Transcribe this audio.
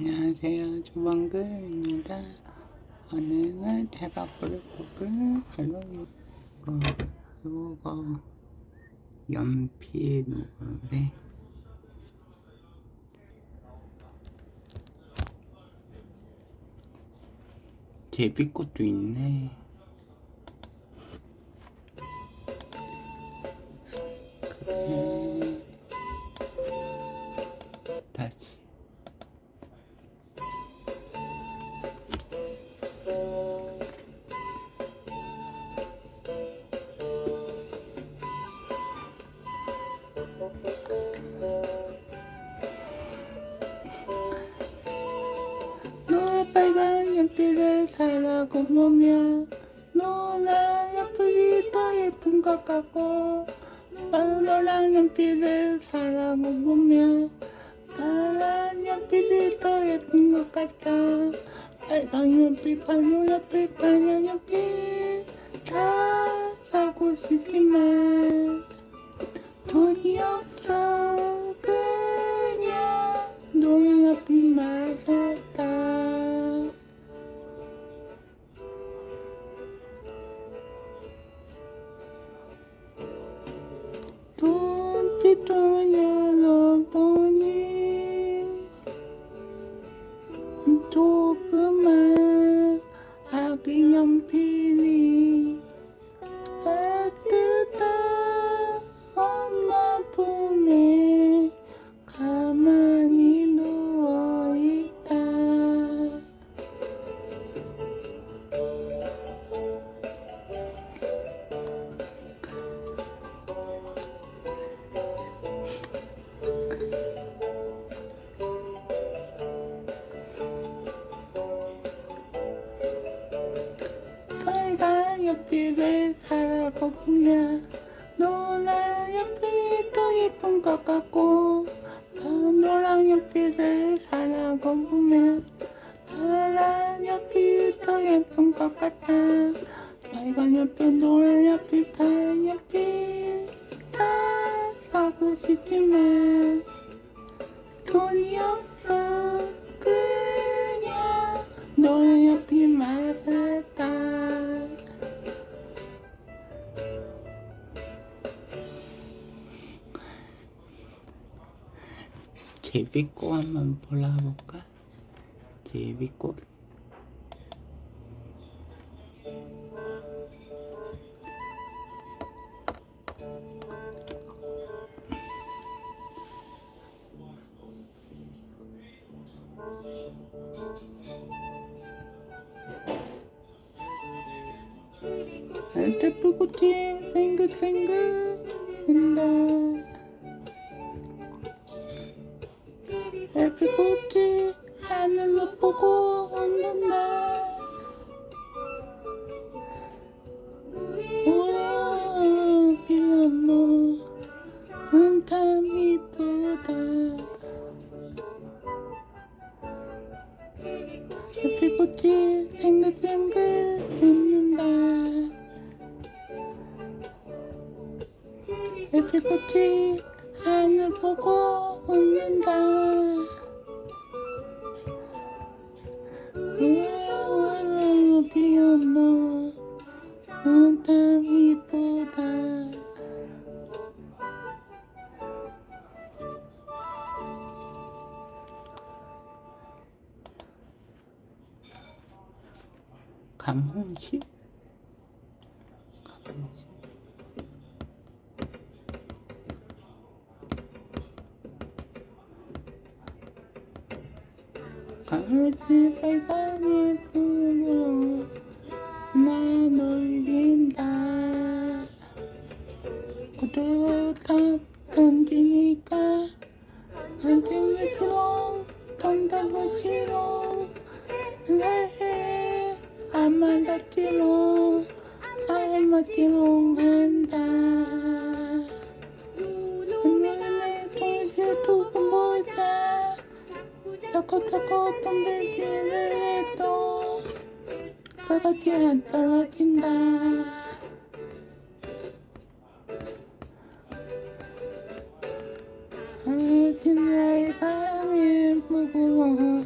안녕하세요. 조방근입니다. 오늘은 제가 고를 곡은 바로 이거, 이거 연필 노래 제비꽃도 있네. 그래. 연필을 사라고 보면 노란 연필이 더 예쁜 것 같고 노란 연필을 사라고 보면 파란 연필이 더 예쁜 것 같아. 빨간 연필 빨간 연필 빨간 연필 다 사고 싶지만 돈이 없어 조그만 아 빨간 연필을 사라고 보면 노란 연필이 더 예쁜 것 같고 노란 연필을 사라고 보면 파란 연필이 더 예쁜 것 같아. 빨간 연필 노란 연필 파란 연필 다 사고 싶지만 돈이 없어 제비꽃 한번 골라볼까? 제비꽃 대포꽃이 생긋생긋 한다 햇빛꽃이 하늘 보고 웃는다 감홍시? 감홍시? 가지 빨간 예쁘고 나 놀린다. 구두 다 던지니까 왜 싫어 던져보 싫어. 왜 아마 다치롱. 아마 찌롱한다 자꾸 덤비기를 해도 그것이 안 떨어진다 당신 나의 감이 예쁘고